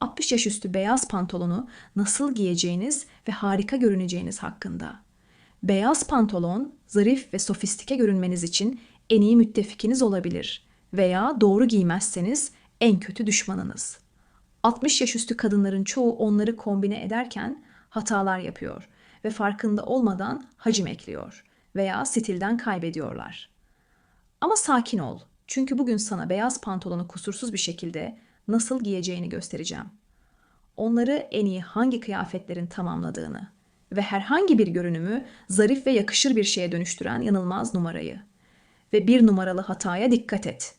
60 yaş üstü beyaz pantolonu nasıl giyeceğiniz ve harika görüneceğiniz hakkında. Beyaz pantolon, zarif ve sofistike görünmeniz için en iyi müttefikiniz olabilir veya doğru giymezseniz en kötü düşmanınız. 60 yaş üstü kadınların çoğu onları kombine ederken hatalar yapıyor ve farkında olmadan hacim ekliyor veya stilden kaybediyorlar. Ama sakin ol. Çünkü bugün sana beyaz pantolonu kusursuz bir şekilde nasıl giyeceğini göstereceğim. Onları en iyi hangi kıyafetlerin tamamladığını ve herhangi bir görünümü zarif ve yakışır bir şeye dönüştüren yanılmaz numarayı. Ve bir numaralı hataya dikkat et.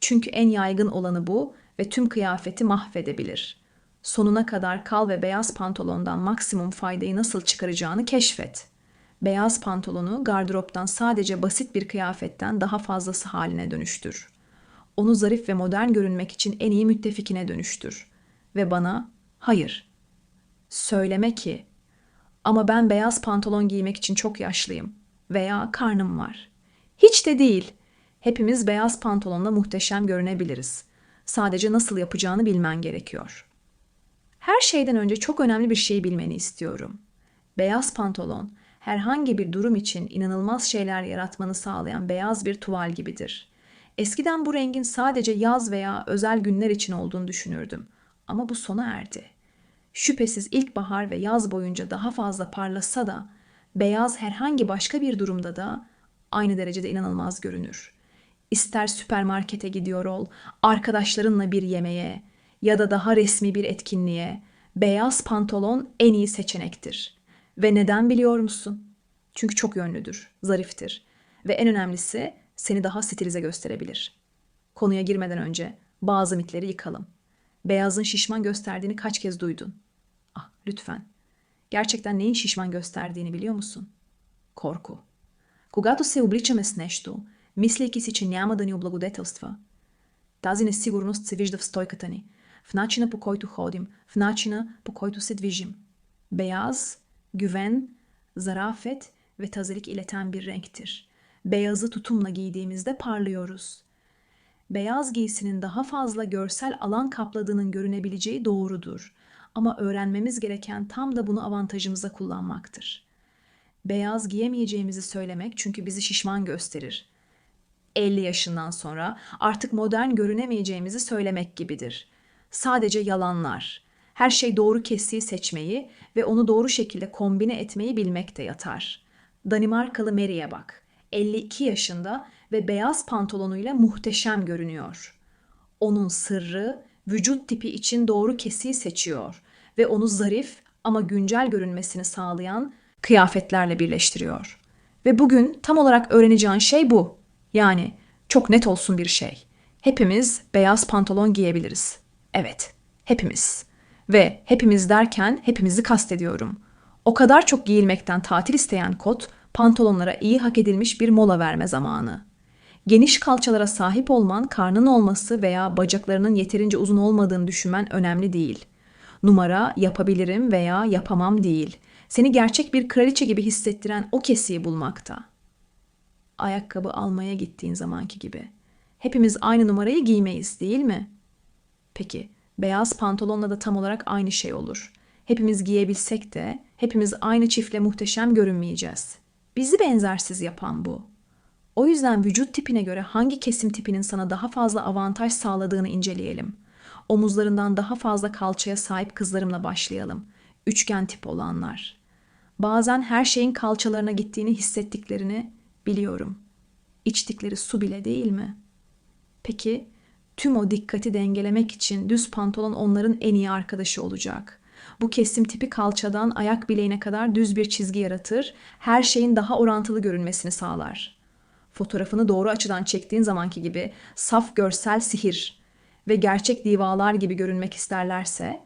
Çünkü en yaygın olanı bu ve tüm kıyafeti mahvedebilir. Sonuna kadar kal ve beyaz pantolondan maksimum faydayı nasıl çıkaracağını keşfet. Beyaz pantolonu gardıroptan sadece basit bir kıyafetten daha fazlası haline dönüştür. Onu zarif ve modern görünmek için en iyi müttefikine dönüştür. Ve bana hayır. Söyleme ki ama ben beyaz pantolon giymek için çok yaşlıyım veya karnım var. Hiç de değil. Hepimiz beyaz pantolonla muhteşem görünebiliriz. Sadece nasıl yapacağını bilmen gerekiyor. Her şeyden önce çok önemli bir şey bilmeni istiyorum. Beyaz pantolon herhangi bir durum için inanılmaz şeyler yaratmanı sağlayan beyaz bir tuval gibidir. Eskiden bu rengin sadece yaz veya özel günler için olduğunu düşünürdüm. Ama bu sona erdi. Şüphesiz ilkbahar ve yaz boyunca daha fazla parlasa da beyaz herhangi başka bir durumda da aynı derecede inanılmaz görünür. İster süpermarkete gidiyor ol, arkadaşlarınla bir yemeğe ya da daha resmi bir etkinliğe, beyaz pantolon en iyi seçenektir. Ve neden biliyor musun? Çünkü çok yönlüdür, zariftir ve en önemlisi seni daha stilize gösterebilir. Konuya girmeden önce bazı mitleri yıkalım. Beyazın şişman gösterdiğini kaç kez duydun? Ah, lütfen. Gerçekten neyin şişman gösterdiğini biliyor musun? Korku. Когато се обличаме с нещо, мислейки си, че няма да ни облагодетелства, тази несигурност се вижда в стойката ни, в начина по който ходим, в начина по който се движим. Beyaz, güven, zarafet ve tazelik ileten bir renktir. Beyazı tutumla giydiğimizde parlıyoruz. Beyaz giysinin daha fazla görsel alan kapladığının görünebileceği doğrudur. Ama öğrenmemiz gereken tam da bunu avantajımıza kullanmaktır. Beyaz giyemeyeceğimizi söylemek çünkü bizi şişman gösterir. 50 yaşından sonra artık modern görünemeyeceğimizi söylemek gibidir. Sadece yalanlar. Her şey doğru kesiyi seçmeyi ve onu doğru şekilde kombine etmeyi bilmekte yatar. Danimarkalı Mary'e bak. 52 yaşında ve beyaz pantolonuyla muhteşem görünüyor. Onun sırrı vücut tipi için doğru kesiyi seçiyor ve onu zarif ama güncel görünmesini sağlayan kıyafetlerle birleştiriyor. Ve bugün tam olarak öğreneceğin şey bu. Yani çok net olsun bir şey. Hepimiz beyaz pantolon giyebiliriz. Evet, hepimiz. Ve hepimiz derken hepimizi kastediyorum. O kadar çok giyilmekten tatil isteyen kot, pantolonlara iyi hak edilmiş bir mola verme zamanı. Geniş kalçalara sahip olman, karnın olması veya bacaklarının yeterince uzun olmadığını düşünmen önemli değil. Numara yapabilirim veya yapamam değil. Seni gerçek bir kraliçe gibi hissettiren o kesiyi bulmakta. Ayakkabı almaya gittiğin zamanki gibi. Hepimiz aynı numarayı giymeyiz değil mi? Peki, beyaz pantolonla da tam olarak aynı şey olur. Hepimiz giyebilsek de hepimiz aynı çiftle muhteşem görünmeyeceğiz. Bizi benzersiz yapan bu. O yüzden vücut tipine göre hangi kesim tipinin sana daha fazla avantaj sağladığını inceleyelim. Omuzlarından daha fazla kalçaya sahip kızlarımla başlayalım. Üçgen tip olanlar. Bazen her şeyin kalçalarına gittiğini hissettiklerini biliyorum. İçtikleri su bile değil mi? Peki tüm o dikkati dengelemek için düz pantolon onların en iyi arkadaşı olacak. Bu kesim tipi kalçadan ayak bileğine kadar düz bir çizgi yaratır, her şeyin daha orantılı görünmesini sağlar. Fotoğrafını doğru açıdan çektiğin zamanki gibi saf görsel sihir ve gerçek divalar gibi görünmek isterlerse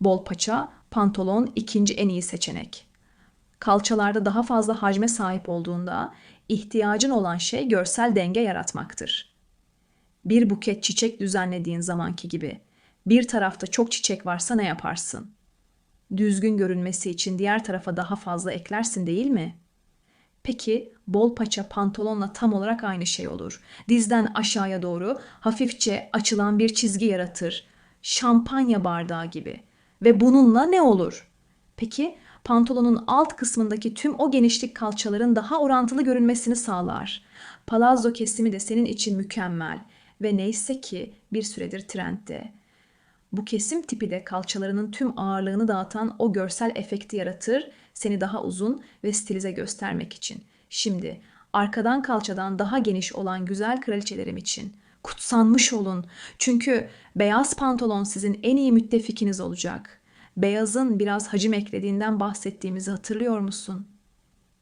bol paça, pantolon ikinci en iyi seçenek. Kalçalarda daha fazla hacme sahip olduğunda ihtiyacın olan şey görsel denge yaratmaktır. Bir buket çiçek düzenlediğin zamanki gibi bir tarafta çok çiçek varsa ne yaparsın? Düzgün görünmesi için diğer tarafa daha fazla eklersin değil mi? Peki bol paça pantolonla tam olarak aynı şey olur. Dizden aşağıya doğru hafifçe açılan bir çizgi yaratır. şampanya bardağı gibi. Ve bununla ne olur? Peki pantolonun alt kısmındaki tüm o genişlik kalçaların daha orantılı görünmesini sağlar. Palazzo kesimi de senin için mükemmel ve neyse ki bir süredir trendde. Bu kesim tipi de kalçalarının tüm ağırlığını dağıtan o görsel efekti yaratır, seni daha uzun ve stilize göstermek için. Şimdi arkadan kalçadan daha geniş olan güzel kraliçelerim için kutsanmış olun. Çünkü beyaz pantolon sizin en iyi müttefikiniz olacak. Beyazın biraz hacim eklediğinden bahsettiğimizi hatırlıyor musun?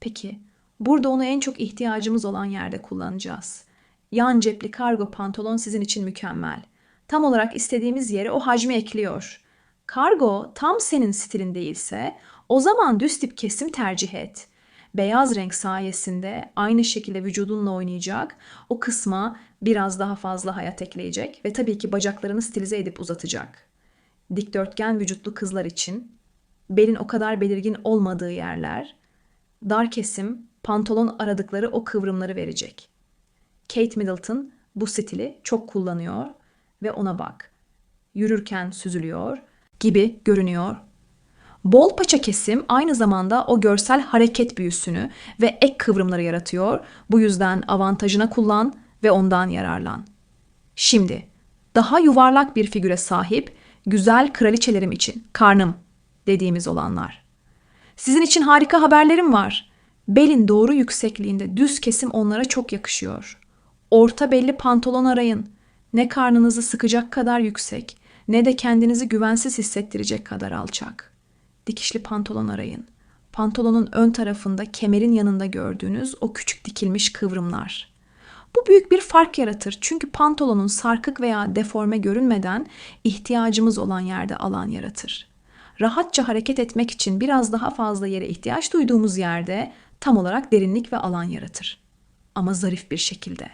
Peki, burada onu en çok ihtiyacımız olan yerde kullanacağız. Yan cepli kargo pantolon sizin için mükemmel. Tam olarak istediğimiz yere o hacmi ekliyor. Kargo tam senin stilin değilse o zaman düz tip kesim tercih et. Beyaz renk sayesinde aynı şekilde vücudunla oynayacak, o kısma biraz daha fazla hayat ekleyecek ve tabii ki bacaklarını stilize edip uzatacak. Dikdörtgen vücutlu kızlar için belin o kadar belirgin olmadığı yerler, dar kesim pantolon aradıkları o kıvrımları verecek. Kate Middleton bu stili çok kullanıyor ve ona bak. Yürürken süzülüyor gibi görünüyor. Bol paça kesim aynı zamanda o görsel hareket büyüsünü ve ek kıvrımları yaratıyor. Bu yüzden avantajına kullan ve ondan yararlan. Şimdi daha yuvarlak bir figüre sahip güzel kraliçelerim için karnım dediğimiz olanlar. Sizin için harika haberlerim var. Belin doğru yüksekliğinde düz kesim onlara çok yakışıyor. Orta belli pantolon arayın. Ne karnınızı sıkacak kadar yüksek, ne de kendinizi güvensiz hissettirecek kadar alçak. Dikişli pantolon arayın. Pantolonun ön tarafında kemerin yanında gördüğünüz o küçük dikilmiş kıvrımlar. Bu büyük bir fark yaratır çünkü pantolonun sarkık veya deforme görünmeden ihtiyacımız olan yerde alan yaratır. Rahatça hareket etmek için biraz daha fazla yere ihtiyaç duyduğumuz yerde tam olarak derinlik ve alan yaratır. Ama zarif bir şekilde.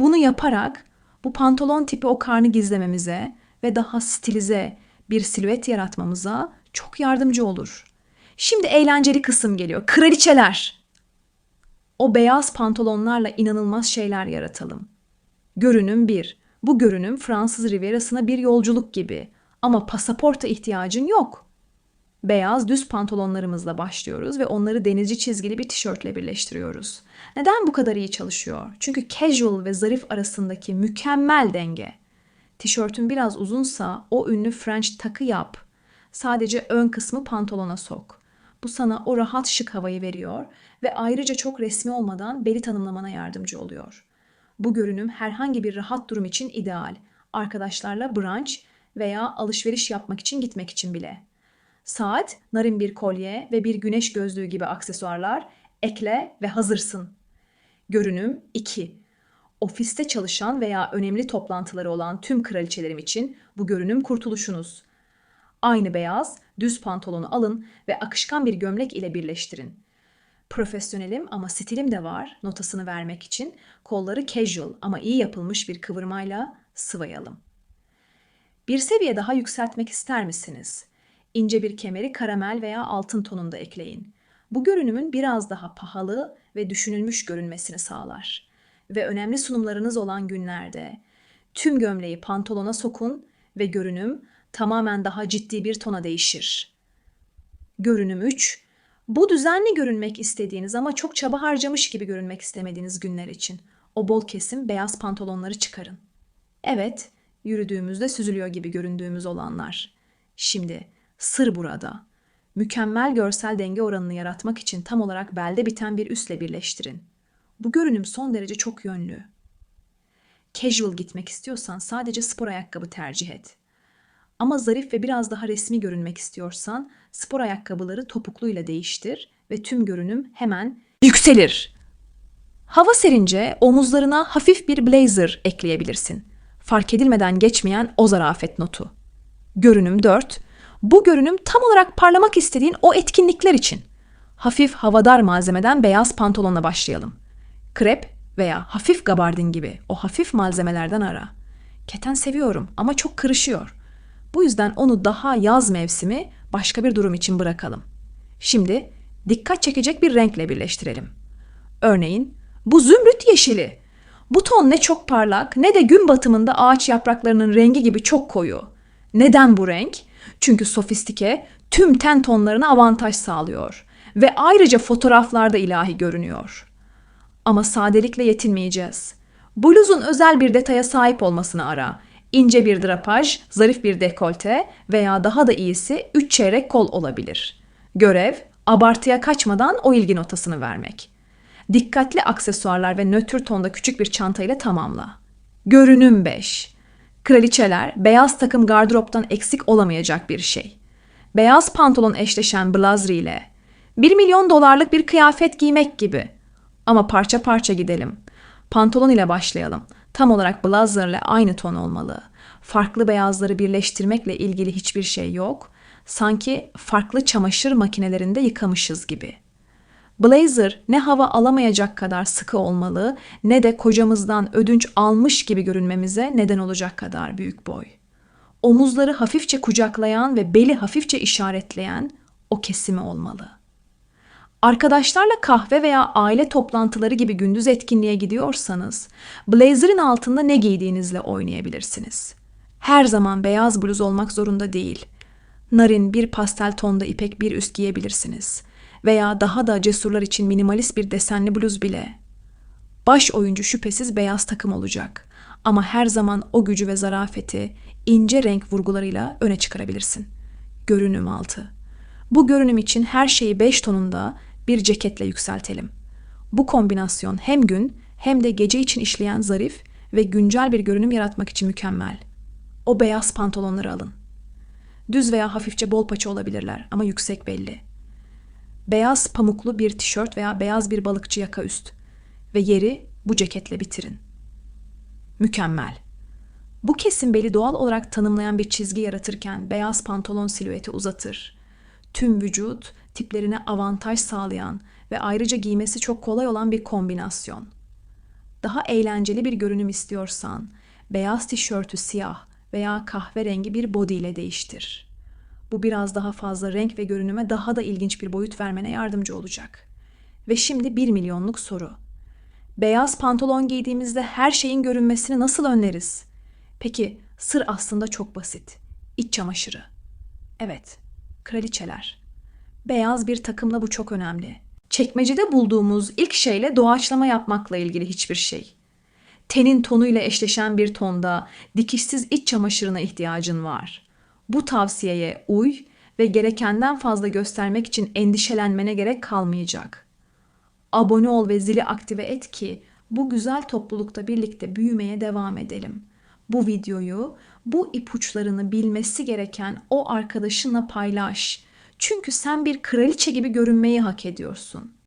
Bunu yaparak bu pantolon tipi o karnı gizlememize ve daha stilize bir silüet yaratmamıza çok yardımcı olur. Şimdi eğlenceli kısım geliyor. Kraliçeler. O beyaz pantolonlarla inanılmaz şeyler yaratalım. Görünüm bir. Bu görünüm Fransız Rivierası'na bir yolculuk gibi. Ama pasaporta ihtiyacın yok. Beyaz düz pantolonlarımızla başlıyoruz ve onları denizci çizgili bir tişörtle birleştiriyoruz. Neden bu kadar iyi çalışıyor? Çünkü casual ve zarif arasındaki mükemmel denge. Tişörtün biraz uzunsa o ünlü French takı yap. Sadece ön kısmı pantolona sok. Bu sana o rahat şık havayı veriyor ve ayrıca çok resmi olmadan beli tanımlamana yardımcı oluyor. Bu görünüm herhangi bir rahat durum için ideal. Arkadaşlarla brunch veya alışveriş yapmak için gitmek için bile. Saat, narin bir kolye ve bir güneş gözlüğü gibi aksesuarlar ekle ve hazırsın. Görünüm 2. Ofiste çalışan veya önemli toplantıları olan tüm kraliçelerim için bu görünüm kurtuluşunuz. Aynı beyaz, düz pantolonu alın ve akışkan bir gömlek ile birleştirin. Profesyonelim ama stilim de var notasını vermek için kolları casual ama iyi yapılmış bir kıvırmayla sıvayalım. Bir seviye daha yükseltmek ister misiniz? İnce bir kemeri karamel veya altın tonunda ekleyin. Bu görünümün biraz daha pahalı ve düşünülmüş görünmesini sağlar. Ve önemli sunumlarınız olan günlerde tüm gömleği pantolona sokun ve görünüm tamamen daha ciddi bir tona değişir. Görünüm 3. Bu düzenli görünmek istediğiniz ama çok çaba harcamış gibi görünmek istemediğiniz günler için o bol kesim beyaz pantolonları çıkarın. Evet, yürüdüğümüzde süzülüyor gibi göründüğümüz olanlar. Şimdi sır burada. Mükemmel görsel denge oranını yaratmak için tam olarak belde biten bir üstle birleştirin. Bu görünüm son derece çok yönlü. Casual gitmek istiyorsan sadece spor ayakkabı tercih et. Ama zarif ve biraz daha resmi görünmek istiyorsan spor ayakkabıları topukluyla değiştir ve tüm görünüm hemen yükselir. Hava serince omuzlarına hafif bir blazer ekleyebilirsin. Fark edilmeden geçmeyen o zarafet notu. Görünüm 4. Bu görünüm tam olarak parlamak istediğin o etkinlikler için. Hafif havadar malzemeden beyaz pantolonla başlayalım. Krep veya hafif gabardin gibi o hafif malzemelerden ara. Keten seviyorum ama çok kırışıyor. Bu yüzden onu daha yaz mevsimi başka bir durum için bırakalım. Şimdi dikkat çekecek bir renkle birleştirelim. Örneğin bu zümrüt yeşili. Bu ton ne çok parlak ne de gün batımında ağaç yapraklarının rengi gibi çok koyu. Neden bu renk? Çünkü sofistike tüm ten tonlarına avantaj sağlıyor ve ayrıca fotoğraflarda ilahi görünüyor. Ama sadelikle yetinmeyeceğiz. Bluzun özel bir detaya sahip olmasını ara. İnce bir drapaj, zarif bir dekolte veya daha da iyisi üç çeyrek kol olabilir. Görev, abartıya kaçmadan o ilgi notasını vermek. Dikkatli aksesuarlar ve nötr tonda küçük bir çantayla tamamla. Görünüm 5. Kraliçeler beyaz takım gardıroptan eksik olamayacak bir şey. Beyaz pantolon eşleşen blazer ile 1 milyon dolarlık bir kıyafet giymek gibi. Ama parça parça gidelim. Pantolon ile başlayalım. Tam olarak blazer ile aynı ton olmalı. Farklı beyazları birleştirmekle ilgili hiçbir şey yok. Sanki farklı çamaşır makinelerinde yıkamışız gibi. Blazer ne hava alamayacak kadar sıkı olmalı ne de kocamızdan ödünç almış gibi görünmemize neden olacak kadar büyük boy. Omuzları hafifçe kucaklayan ve beli hafifçe işaretleyen o kesimi olmalı. Arkadaşlarla kahve veya aile toplantıları gibi gündüz etkinliğe gidiyorsanız, blazer'ın altında ne giydiğinizle oynayabilirsiniz. Her zaman beyaz bluz olmak zorunda değil. Narin bir pastel tonda ipek bir üst giyebilirsiniz. Veya daha da cesurlar için minimalist bir desenli bluz bile. Baş oyuncu şüphesiz beyaz takım olacak. Ama her zaman o gücü ve zarafeti ince renk vurgularıyla öne çıkarabilirsin. Görünüm altı. Bu görünüm için her şeyi 5 tonunda bir ceketle yükseltelim. Bu kombinasyon hem gün hem de gece için işleyen zarif ve güncel bir görünüm yaratmak için mükemmel. O beyaz pantolonları alın. Düz veya hafifçe bol paça olabilirler ama yüksek belli. Beyaz pamuklu bir tişört veya beyaz bir balıkçı yaka üst ve yeri bu ceketle bitirin. Mükemmel. Bu kesim beli doğal olarak tanımlayan bir çizgi yaratırken beyaz pantolon silüeti uzatır. Tüm vücut tiplerine avantaj sağlayan ve ayrıca giymesi çok kolay olan bir kombinasyon. Daha eğlenceli bir görünüm istiyorsan beyaz tişörtü siyah veya kahverengi bir body ile değiştir. Bu biraz daha fazla renk ve görünüme daha da ilginç bir boyut vermene yardımcı olacak. Ve şimdi 1 milyonluk soru. Beyaz pantolon giydiğimizde her şeyin görünmesini nasıl önleriz? Peki sır aslında çok basit. İç çamaşırı. Evet, kraliçeler. Beyaz bir takımla bu çok önemli. Çekmecede bulduğumuz ilk şeyle doğaçlama yapmakla ilgili hiçbir şey. Tenin tonuyla eşleşen bir tonda dikişsiz iç çamaşırına ihtiyacın var. Bu tavsiyeye uy ve gerekenden fazla göstermek için endişelenmene gerek kalmayacak. Abone ol ve zili aktive et ki bu güzel toplulukta birlikte büyümeye devam edelim. Bu videoyu bu ipuçlarını bilmesi gereken o arkadaşınla paylaş. Çünkü sen bir kraliçe gibi görünmeyi hak ediyorsun.